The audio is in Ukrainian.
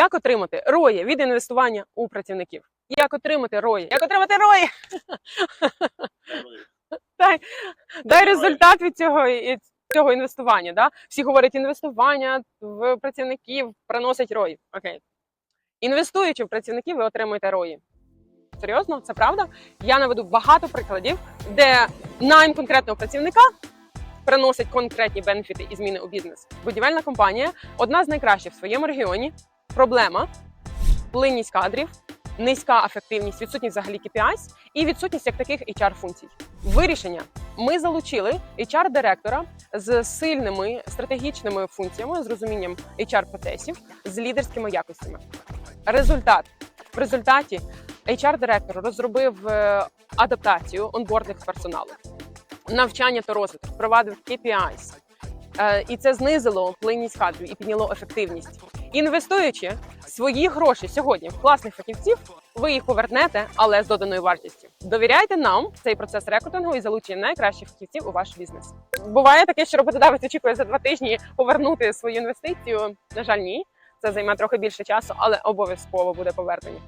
Як отримати рої від інвестування у працівників? Як отримати рої? Як отримати рої? Дай, дай результат від цього, цього інвестування. Да? Всі говорять, інвестування в працівників приносить рої. Окей. Інвестуючи в працівників, ви отримуєте рої. Серйозно, це правда? Я наведу багато прикладів, де найм конкретного працівника приносить конкретні бенефіти і зміни у бізнес. Будівельна компанія одна з найкращих в своєму регіоні. Проблема плинність кадрів, низька ефективність, відсутність взагалі KPIs і відсутність як таких HR-функцій. Вирішення ми залучили HR-директора з сильними стратегічними функціями, з розумінням HR-процесів, з лідерськими якостями. Результат в результаті HR-директор розробив е, адаптацію онбордних персоналу, навчання та розвиток, впровадив KPIs. Е, І це знизило плинність кадрів і підняло ефективність. Інвестуючи свої гроші сьогодні в класних фахівців, ви їх повернете, але з доданою вартістю. Довіряйте нам цей процес рекрутингу і залучення найкращих фахівців у ваш бізнес. Буває таке, що роботодавець очікує за два тижні повернути свою інвестицію. На жаль, ні. Це займе трохи більше часу, але обов'язково буде повернення.